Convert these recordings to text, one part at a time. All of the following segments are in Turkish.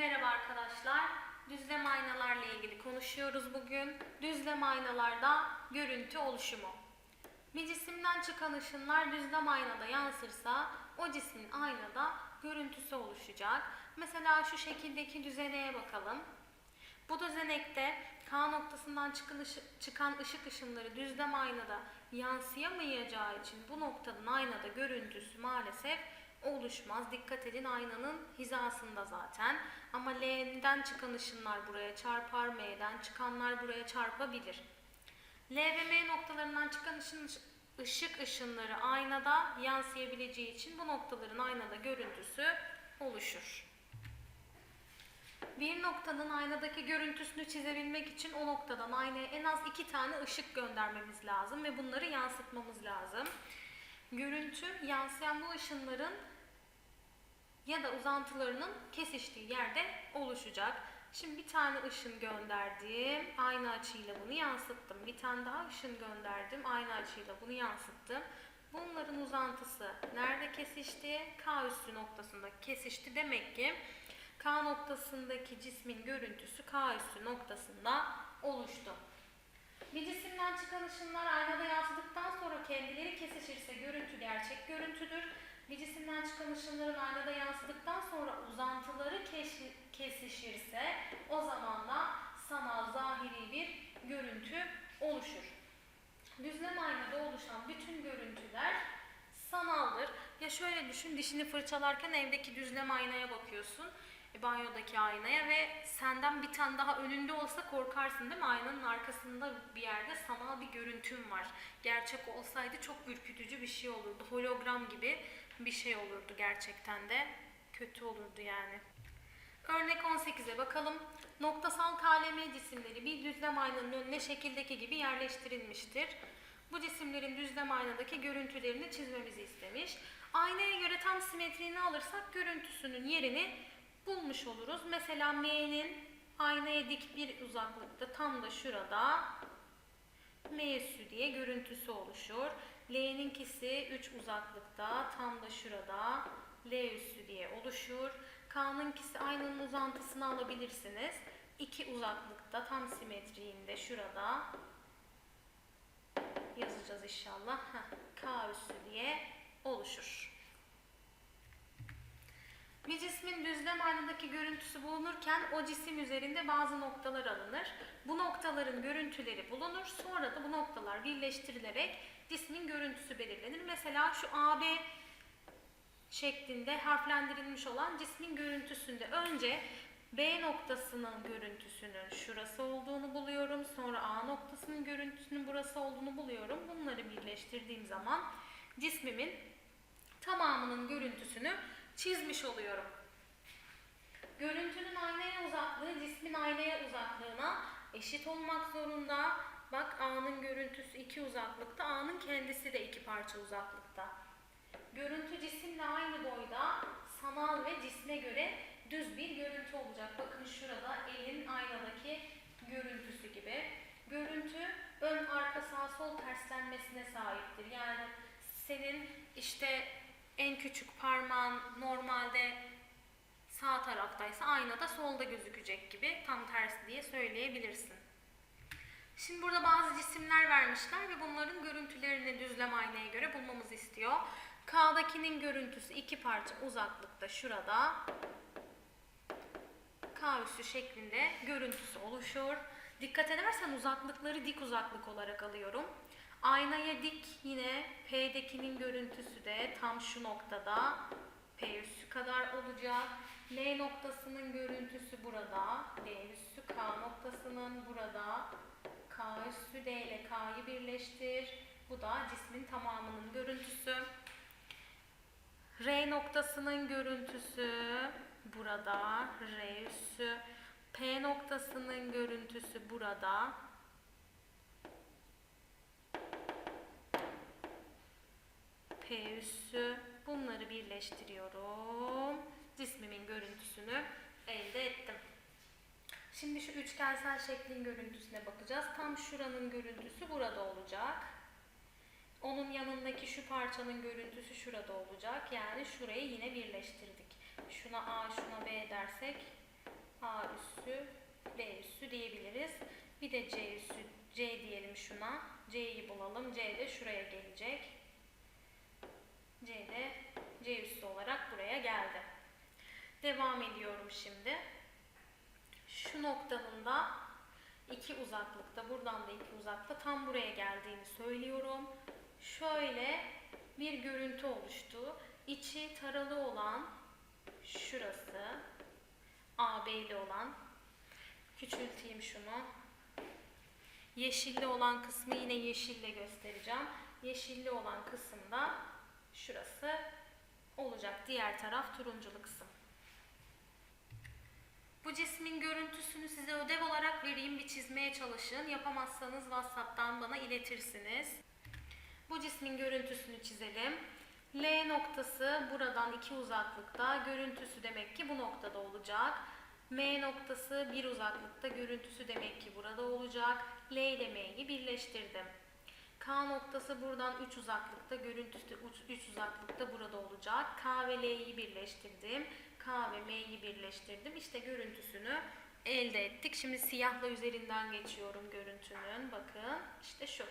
Merhaba arkadaşlar. Düzlem aynalarla ilgili konuşuyoruz bugün. Düzlem aynalarda görüntü oluşumu. Bir cisimden çıkan ışınlar düzlem aynada yansırsa o cismin aynada görüntüsü oluşacak. Mesela şu şekildeki düzeneye bakalım. Bu düzenekte K noktasından çıkan ışı- çıkan ışık ışınları düzlem aynada yansıyamayacağı için bu noktanın aynada görüntüsü maalesef oluşmaz. Dikkat edin aynanın hizasında zaten. Ama L'den çıkan ışınlar buraya çarpar, M'den çıkanlar buraya çarpabilir. L ve M noktalarından çıkan ışın, ışık ışınları aynada yansıyabileceği için bu noktaların aynada görüntüsü oluşur. Bir noktanın aynadaki görüntüsünü çizebilmek için o noktadan aynaya en az iki tane ışık göndermemiz lazım ve bunları yansıtmamız lazım. Görüntü yansıyan bu ışınların ya da uzantılarının kesiştiği yerde oluşacak. Şimdi bir tane ışın gönderdim. Aynı açıyla bunu yansıttım. Bir tane daha ışın gönderdim. Aynı açıyla bunu yansıttım. Bunların uzantısı nerede kesişti? K üssü noktasında kesişti. Demek ki K noktasındaki cismin görüntüsü K üssü noktasında oluştu. Bir cisimden çıkan ışınlar aynada yansıdıktan sonra kendileri kesişirse görüntü gerçek görüntüdür. Bir cisimden çıkan ışınların aynada yansıdıktan sonra uzantıları kesişirse o zaman da sanal zahiri bir görüntü oluşur. Düzlem aynada oluşan bütün görüntüler sanaldır. Ya şöyle düşün, dişini fırçalarken evdeki düzlem aynaya bakıyorsun. e, banyodaki aynaya ve senden bir tane daha önünde olsa korkarsın değil mi? Aynanın arkasında bir yerde bir görüntün var. Gerçek olsaydı çok ürkütücü bir şey olurdu. Hologram gibi bir şey olurdu gerçekten de. Kötü olurdu yani. Örnek 18'e bakalım. Noktasal KLM cisimleri bir düzlem aynanın önüne şekildeki gibi yerleştirilmiştir. Bu cisimlerin düzlem aynadaki görüntülerini çizmemizi istemiş. Aynaya göre tam simetriğini alırsak görüntüsünün yerini bulmuş oluruz. Mesela M'nin aynaya dik bir uzaklıkta tam da şurada M üssü diye görüntüsü oluşur. L'ninkisi 3 uzaklıkta tam da şurada L üssü diye oluşur. K'nınkisi aynanın uzantısını alabilirsiniz. 2 uzaklıkta tam simetriğinde şurada yazacağız inşallah. Heh, K üssü diye oluşur. Bir cismin düzlem aynadaki görüntüsü bulunurken o cisim üzerinde bazı noktalar alınır. Bu noktaların görüntüleri bulunur. Sonra da bu noktalar birleştirilerek cismin görüntüsü belirlenir. Mesela şu AB şeklinde harflendirilmiş olan cismin görüntüsünde önce B noktasının görüntüsünün şurası olduğunu buluyorum. Sonra A noktasının görüntüsünün burası olduğunu buluyorum. Bunları birleştirdiğim zaman cismimin tamamının görüntüsünü çizmiş oluyorum. Görüntünün aynaya uzaklığı cismin aynaya uzaklığına eşit olmak zorunda. Bak A'nın görüntüsü 2 uzaklıkta, A'nın kendisi de 2 parça uzaklıkta. Görüntü cisimle aynı boyda sanal ve cisme göre düz bir görüntü olacak. Bakın şurada elin aynadaki görüntüsü gibi. Görüntü ön arka sağ sol terslenmesine sahiptir. Yani senin işte en küçük parmağın normalde sağ taraftaysa aynada solda gözükecek gibi tam tersi diye söyleyebilirsin. Şimdi burada bazı cisimler vermişler ve bunların görüntülerini düzlem aynaya göre bulmamızı istiyor. K'dakinin görüntüsü iki parça uzaklıkta şurada. K üssü şeklinde görüntüsü oluşur. Dikkat edersen uzaklıkları dik uzaklık olarak alıyorum. Aynaya dik yine P'dekinin görüntüsü de tam şu noktada P üssü kadar olacak. L noktasının görüntüsü burada. L üssü K noktasının burada. K üssü D ile K'yı birleştir. Bu da cismin tamamının görüntüsü. R noktasının görüntüsü burada. R üssü. P noktasının görüntüsü burada. P üssü. Bunları birleştiriyorum. Cismimin görüntüsünü elde ettim. Şimdi şu üçgensel şeklin görüntüsüne bakacağız. Tam şuranın görüntüsü burada olacak. Onun yanındaki şu parçanın görüntüsü şurada olacak. Yani şurayı yine birleştirdik. Şuna A, şuna B dersek A üssü, B üssü diyebiliriz. Bir de C üssü, C diyelim şuna. C'yi bulalım. C de şuraya gelecek. C de C üssü olarak buraya geldi. Devam ediyorum şimdi. Şu noktanın da iki uzaklıkta, buradan da iki uzakta tam buraya geldiğini söylüyorum. Şöyle bir görüntü oluştu. İçi taralı olan şurası, AB'li olan. Küçülteyim şunu. Yeşilli olan kısmı yine yeşille göstereceğim. Yeşilli olan kısımda şurası olacak. Diğer taraf turunculu kısım. Bu cismin görüntüsünü size ödev olarak vereyim bir çizmeye çalışın. Yapamazsanız WhatsApp'tan bana iletirsiniz. Bu cismin görüntüsünü çizelim. L noktası buradan iki uzaklıkta. Görüntüsü demek ki bu noktada olacak. M noktası bir uzaklıkta. Görüntüsü demek ki burada olacak. L ile M'yi birleştirdim. K noktası buradan 3 uzaklıkta, görüntüsü 3 uzaklıkta burada olacak. K ve L'yi birleştirdim. K ve M'yi birleştirdim. İşte görüntüsünü elde ettik. Şimdi siyahla üzerinden geçiyorum görüntünün. Bakın işte şu.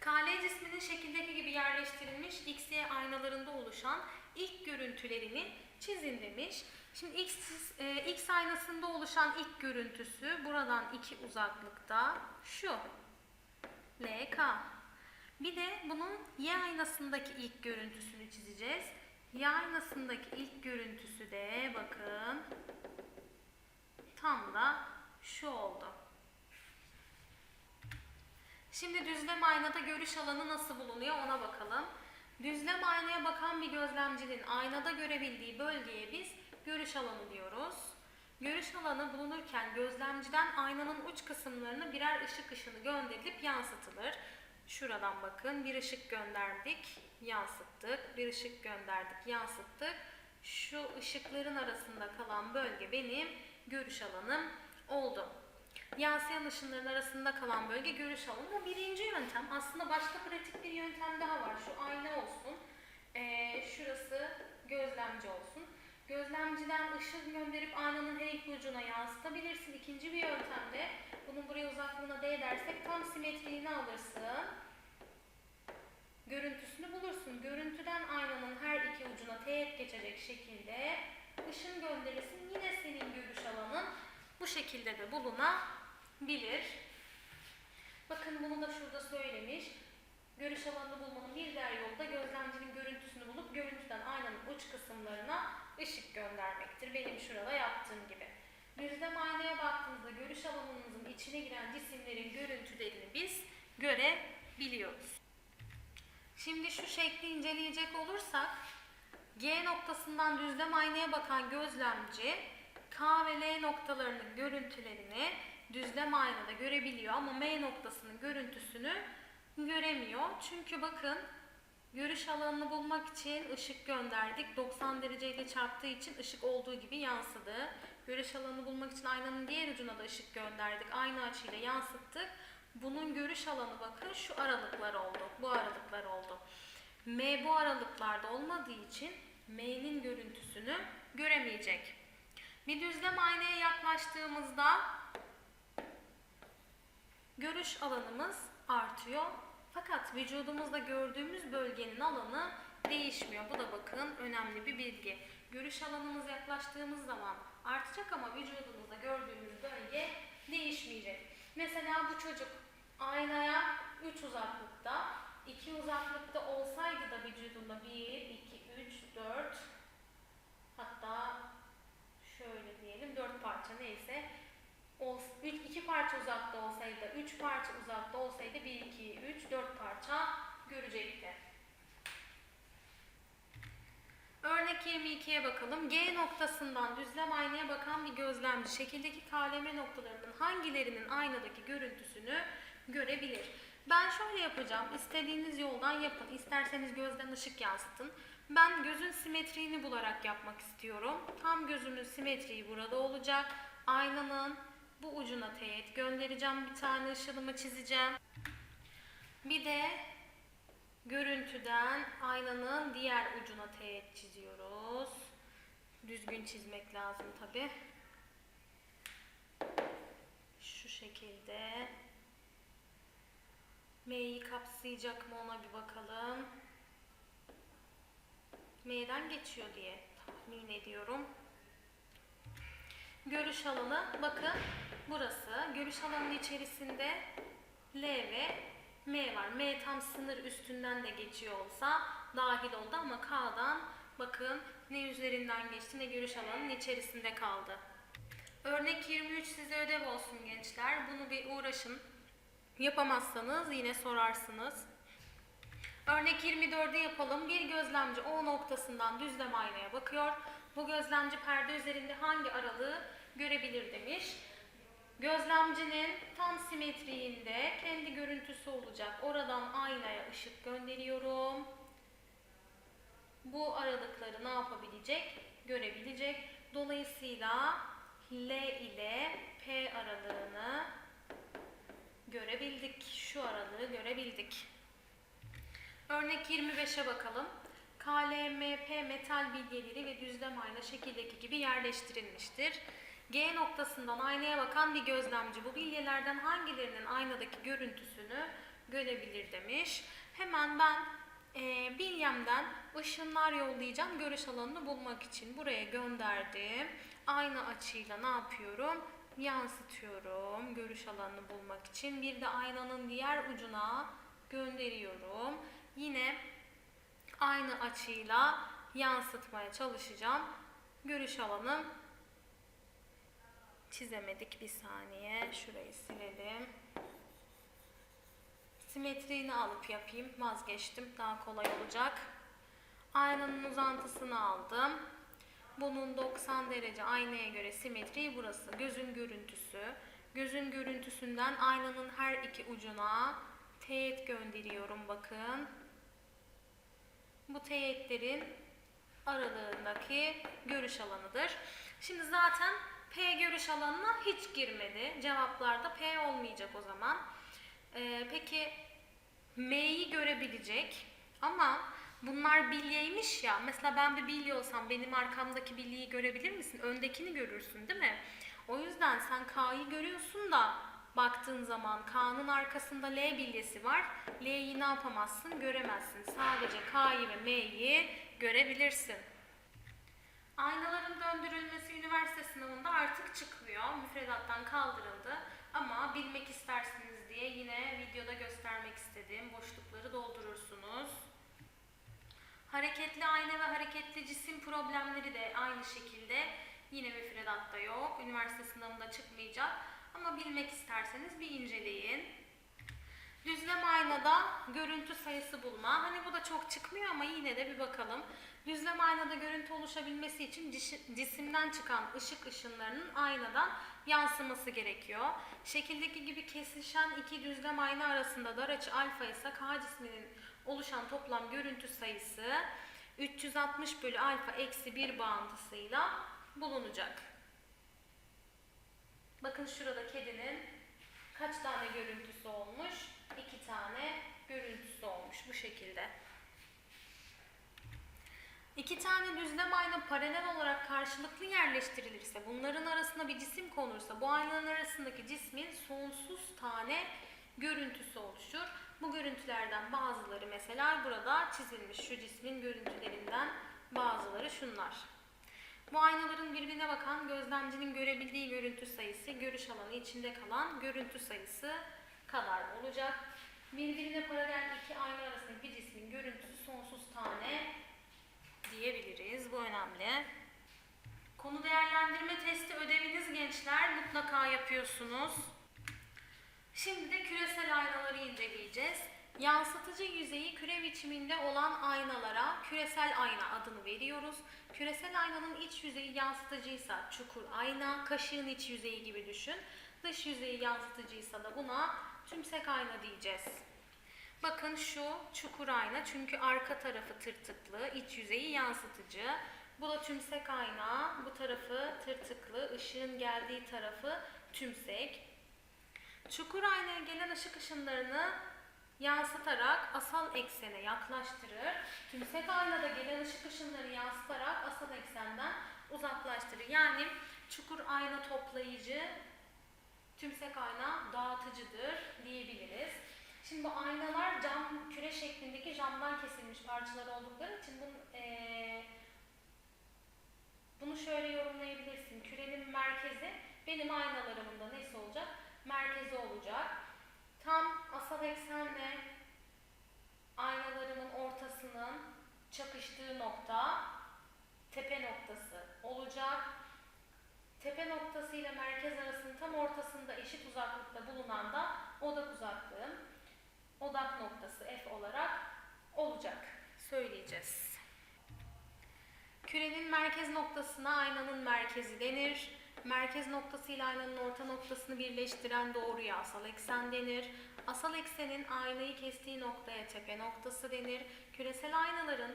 KL cisminin şekildeki gibi yerleştirilmiş XY aynalarında oluşan ilk görüntülerini çizin demiş. Şimdi X, e, X aynasında oluşan ilk görüntüsü buradan iki uzaklıkta şu. LK. Bir de bunun Y aynasındaki ilk görüntüsünü çizeceğiz. Y aynasındaki ilk görüntüsü de bakın tam da şu oldu. Şimdi düzlem aynada görüş alanı nasıl bulunuyor ona bakalım. Düzlem aynaya bakan bir gözlemcinin aynada görebildiği bölgeye biz görüş alanı diyoruz. Görüş alanı bulunurken gözlemciden aynanın uç kısımlarına birer ışık ışını gönderilip yansıtılır. Şuradan bakın bir ışık gönderdik, yansıttık, bir ışık gönderdik, yansıttık. Şu ışıkların arasında kalan bölge benim görüş alanım oldu. Yansıyan ışınların arasında kalan bölge görüş alanı. Bu birinci yöntem. Aslında başka pratik bir yöntem daha var. Şu ayna olsun. Ee, şurası. Gözlemciden ışık gönderip aynanın her iki ucuna yansıtabilirsin. İkinci bir yöntemde bunun buraya uzaklığına D dersek tam simetriğini alırsın. Görüntüsünü bulursun. Görüntüden aynanın her iki ucuna teğet geçecek şekilde ışın gönderirsin. Yine senin görüş alanın bu şekilde de bulunabilir. Bakın bunu da şurada söylemiş. Görüş alanını bulmanın bir diğer yolu da gözlemcinin görüntüsünü bulup görüntüden aynanın uç kısımlarına ışık göndermektir. Benim şurada yaptığım gibi. Düzlem aynaya baktığınızda görüş alanınızın içine giren cisimlerin görüntülerini biz görebiliyoruz. Şimdi şu şekli inceleyecek olursak G noktasından düzlem aynaya bakan gözlemci K ve L noktalarının görüntülerini düzlem aynada görebiliyor ama M noktasının görüntüsünü göremiyor. Çünkü bakın görüş alanını bulmak için ışık gönderdik. 90 dereceyle çarptığı için ışık olduğu gibi yansıdı. Görüş alanını bulmak için aynanın diğer ucuna da ışık gönderdik. Aynı açıyla yansıttık. Bunun görüş alanı bakın şu aralıklar oldu. Bu aralıklar oldu. M bu aralıklarda olmadığı için M'nin görüntüsünü göremeyecek. Bir düzlem aynaya yaklaştığımızda görüş alanımız artıyor. Fakat vücudumuzda gördüğümüz bölgenin alanı değişmiyor. Bu da bakın önemli bir bilgi. Görüş alanımız yaklaştığımız zaman artacak ama vücudumuzda gördüğümüz bölge değişmeyecek. Mesela bu çocuk aynaya 3 uzaklıkta, 2 uzaklıkta olsaydı da vücudunda 1, 2, 3, 4 hatta şöyle diyelim 4 parça neyse üç, iki parça uzakta olsaydı, üç parça uzakta olsaydı 1, 2, 3, 4 parça görecekti. Örnek 22'ye bakalım. G noktasından düzlem aynaya bakan bir gözlemci şekildeki KLM noktalarının hangilerinin aynadaki görüntüsünü görebilir? Ben şöyle yapacağım. İstediğiniz yoldan yapın. İsterseniz gözden ışık yansıtın. Ben gözün simetriğini bularak yapmak istiyorum. Tam gözümün simetriği burada olacak. Aynanın bu ucuna teğet göndereceğim. Bir tane ışılımı çizeceğim. Bir de görüntüden aynanın diğer ucuna teğet çiziyoruz. düzgün çizmek lazım tabi. Şu şekilde. M'yi kapsayacak mı ona bir bakalım. M'den geçiyor diye tahmin ediyorum. Görüş alanı bakın burası. Görüş alanının içerisinde L ve M var. M tam sınır üstünden de geçiyor olsa dahil oldu ama K'dan bakın ne üzerinden geçti ne görüş alanının içerisinde kaldı. Örnek 23 size ödev olsun gençler. Bunu bir uğraşın. Yapamazsanız yine sorarsınız. Örnek 24'ü yapalım. Bir gözlemci O noktasından düzlem aynaya bakıyor. Bu gözlemci perde üzerinde hangi aralığı görebilir demiş. Gözlemcinin tam simetriğinde kendi görüntüsü olacak. Oradan aynaya ışık gönderiyorum. Bu aralıkları ne yapabilecek? Görebilecek. Dolayısıyla L ile P aralığını görebildik. Şu aralığı görebildik. Örnek 25'e bakalım. KLMP metal bilyeleri ve düzlem ayna şekildeki gibi yerleştirilmiştir. G noktasından aynaya bakan bir gözlemci bu bilyelerden hangilerinin aynadaki görüntüsünü görebilir demiş. Hemen ben e, bilyemden ışınlar yollayacağım görüş alanını bulmak için. Buraya gönderdim. Aynı açıyla ne yapıyorum? Yansıtıyorum görüş alanını bulmak için. Bir de aynanın diğer ucuna gönderiyorum. Yine aynı açıyla yansıtmaya çalışacağım. Görüş alanım çizemedik bir saniye. Şurayı silelim. Simetriğini alıp yapayım. Vazgeçtim. Daha kolay olacak. Aynanın uzantısını aldım. Bunun 90 derece aynaya göre simetriği burası. Gözün görüntüsü. Gözün görüntüsünden aynanın her iki ucuna teğet gönderiyorum bakın. Bu teğetlerin aralığındaki görüş alanıdır. Şimdi zaten P görüş alanına hiç girmedi. Cevaplarda P olmayacak o zaman. Ee, peki M'yi görebilecek ama bunlar bilyeymiş ya. Mesela ben bir bilye olsam benim arkamdaki bilyeyi görebilir misin? Öndekini görürsün değil mi? O yüzden sen K'yı görüyorsun da baktığın zaman K'nın arkasında L bilyesi var. L'yi ne yapamazsın? Göremezsin. Sadece K'yı ve M'yi görebilirsin. Aynaların döndürülmesi üniversite sınavında artık çıkmıyor. Müfredattan kaldırıldı. Ama bilmek istersiniz diye yine videoda göstermek istediğim boşlukları doldurursunuz. Hareketli ayna ve hareketli cisim problemleri de aynı şekilde yine müfredatta yok. Üniversite sınavında çıkmayacak. Ama bilmek isterseniz bir inceleyin. Düzlem aynada görüntü sayısı bulma. Hani bu da çok çıkmıyor ama yine de bir bakalım. Düzlem aynada görüntü oluşabilmesi için cisimden çıkan ışık ışınlarının aynadan yansıması gerekiyor. Şekildeki gibi kesişen iki düzlem ayna arasında dar açı alfa ise K cisminin oluşan toplam görüntü sayısı 360 bölü alfa eksi 1 bağıntısıyla bulunacak. Bakın şurada kedinin kaç tane görüntüsü olmuş? İki tane görüntüsü olmuş bu şekilde. İki tane düzlem ayna paralel olarak karşılıklı yerleştirilirse, bunların arasında bir cisim konursa, bu aynaların arasındaki cismin sonsuz tane görüntüsü oluşur. Bu görüntülerden bazıları mesela burada çizilmiş. Şu cismin görüntülerinden bazıları şunlar. Bu aynaların birbirine bakan gözlemcinin görebildiği görüntü sayısı, görüş alanı içinde kalan görüntü sayısı kadar olacak. Birbirine paralel iki ayna arasındaki bir cismin görüntüsü sonsuz tane diyebiliriz. Bu önemli. Konu değerlendirme testi ödeviniz gençler mutlaka yapıyorsunuz. Şimdi de küresel aynaları inceleyeceğiz. Yansıtıcı yüzeyi küre biçiminde olan aynalara küresel ayna adını veriyoruz. Küresel aynanın iç yüzeyi yansıtıcıysa çukur ayna, kaşığın iç yüzeyi gibi düşün. Dış yüzeyi yansıtıcıysa da buna tümsek ayna diyeceğiz. Bakın şu çukur ayna çünkü arka tarafı tırtıklı, iç yüzeyi yansıtıcı. Bu da tümsek ayna, bu tarafı tırtıklı, ışığın geldiği tarafı tümsek. Çukur aynaya gelen ışık ışınlarını yansıtarak asal eksene yaklaştırır. Tümsek aynada gelen ışık ışınları yansıtarak asal eksenden Yani çukur ayna toplayıcı, tümsek ayna dağıtıcıdır diyebiliriz. Şimdi bu aynalar cam küre şeklindeki camdan kesilmiş parçalar oldukları için bunun, eee, bunu şöyle yorumlayabilirsin. Kürenin merkezi benim aynalarımın da nesi olacak? Merkezi olacak. Tam asal eksenle aynalarımın ortasının çakıştığı nokta tepe noktası olacak. Tepe noktası ile merkez arasının tam ortasında eşit uzaklıkta bulunan da odak uzaklığım odak noktası F olarak olacak. Söyleyeceğiz. Kürenin merkez noktasına aynanın merkezi denir. Merkez noktası ile aynanın orta noktasını birleştiren doğruya asal eksen denir. Asal eksenin aynayı kestiği noktaya tepe noktası denir. Küresel aynaların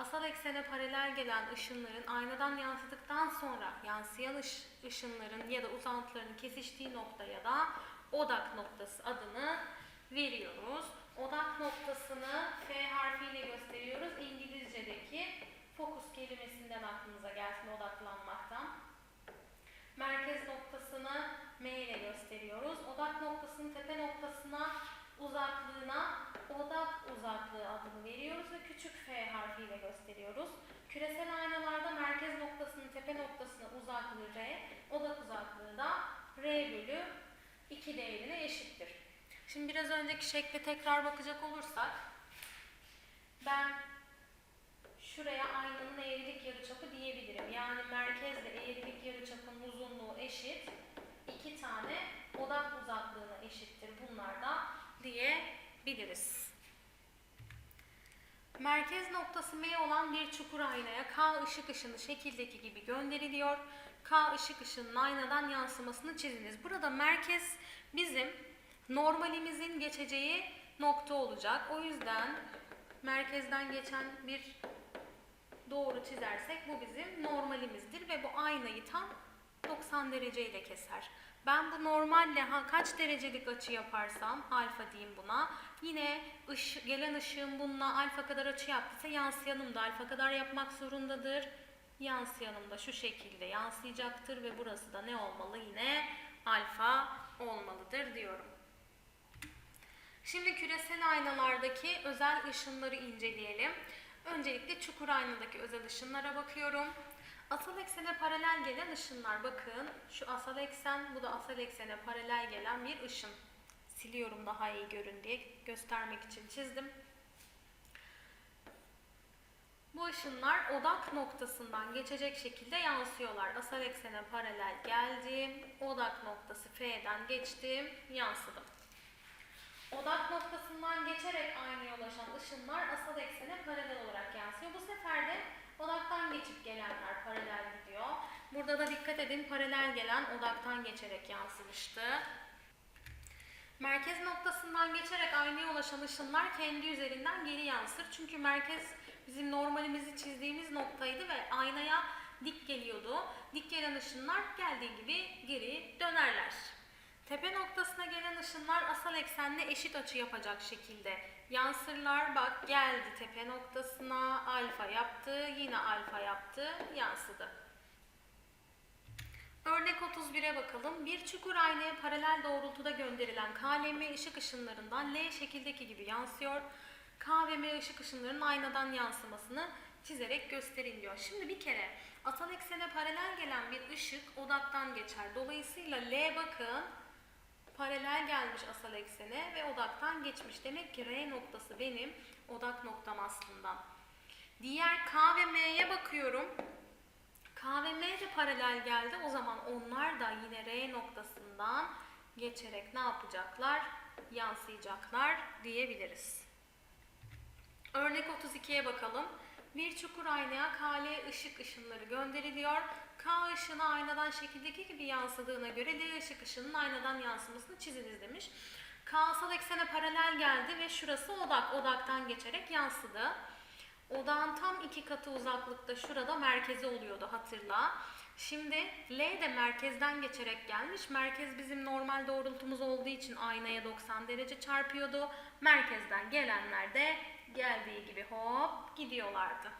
asal eksene paralel gelen ışınların aynadan yansıdıktan sonra yansıyan ış- ışınların ya da uzantıların kesiştiği noktaya da odak noktası adını veriyoruz. Odak noktasını F harfiyle gösteriyoruz. İngilizce'deki focus kelimesinden aklınıza gelsin odaklanmaktan. Merkez noktasını M ile gösteriyoruz. Odak noktasının tepe noktasına uzaklığına odak uzaklığı adını veriyoruz ve küçük F harfiyle gösteriyoruz. Küresel aynalarda merkez noktasının tepe noktasına uzaklığı R, odak uzaklığı da R bölü 2 değerine eşittir. Şimdi biraz önceki şekle tekrar bakacak olursak ben şuraya aynanın eğrilik yarıçapı diyebilirim. Yani merkezle eğrilik yarıçapının uzunluğu eşit. iki tane odak uzaklığına da diyebiliriz. Merkez noktası M olan bir çukur aynaya K ışık ışını şekildeki gibi gönderiliyor. K ışık ışının aynadan yansımasını çiziniz. Burada merkez bizim normalimizin geçeceği nokta olacak. O yüzden merkezden geçen bir doğru çizersek bu bizim normalimizdir ve bu aynayı tam 90 dereceyle keser. Ben bu normalle ha, kaç derecelik açı yaparsam alfa diyeyim buna. Yine ış, gelen ışığım bununla alfa kadar açı yaptıysa yansıyanım da alfa kadar yapmak zorundadır. Yansıyanım da şu şekilde yansıyacaktır ve burası da ne olmalı yine alfa olmalıdır diyorum. Şimdi küresel aynalardaki özel ışınları inceleyelim. Öncelikle çukur aynadaki özel ışınlara bakıyorum. Asal eksene paralel gelen ışınlar bakın. Şu asal eksen, bu da asal eksene paralel gelen bir ışın. Siliyorum daha iyi görün diye göstermek için çizdim. Bu ışınlar odak noktasından geçecek şekilde yansıyorlar. Asal eksene paralel geldim, odak noktası F'den geçtim, yansıdım. Odak noktasından geçerek aynaya ulaşan ışınlar asal eksene paralel olarak yansıyor. Bu sefer de odaktan geçip gelenler paralel gidiyor. Burada da dikkat edin paralel gelen odaktan geçerek yansımıştı. Merkez noktasından geçerek aynaya ulaşan ışınlar kendi üzerinden geri yansır. Çünkü merkez bizim normalimizi çizdiğimiz noktaydı ve aynaya dik geliyordu. Dik gelen ışınlar geldiği gibi geri dönerler. Tepe noktasına gelen ışınlar asal eksenle eşit açı yapacak şekilde yansırlar. Bak geldi tepe noktasına, alfa yaptı, yine alfa yaptı, yansıdı. Örnek 31'e bakalım. Bir çukur aynaya paralel doğrultuda gönderilen K ile M ışık ışınlarından L şekildeki gibi yansıyor. K ve M ışık ışınlarının aynadan yansımasını çizerek gösterin diyor. Şimdi bir kere asal eksene paralel gelen bir ışık odaktan geçer. Dolayısıyla L bakın paralel gelmiş asal eksene ve odaktan geçmiş. Demek ki R noktası benim odak noktam aslında. Diğer K ve M'ye bakıyorum. K ve M de paralel geldi. O zaman onlar da yine R noktasından geçerek ne yapacaklar? Yansıyacaklar diyebiliriz. Örnek 32'ye bakalım. Bir çukur aynaya KL ışık ışınları gönderiliyor. K ışını aynadan şekildeki gibi yansıdığına göre L ışık ışının aynadan yansımasını çiziniz demiş. K asal eksene paralel geldi ve şurası odak. Odaktan geçerek yansıdı. Odağın tam iki katı uzaklıkta şurada merkezi oluyordu hatırla. Şimdi L de merkezden geçerek gelmiş. Merkez bizim normal doğrultumuz olduğu için aynaya 90 derece çarpıyordu. Merkezden gelenler de geldiği gibi hop gidiyorlardı.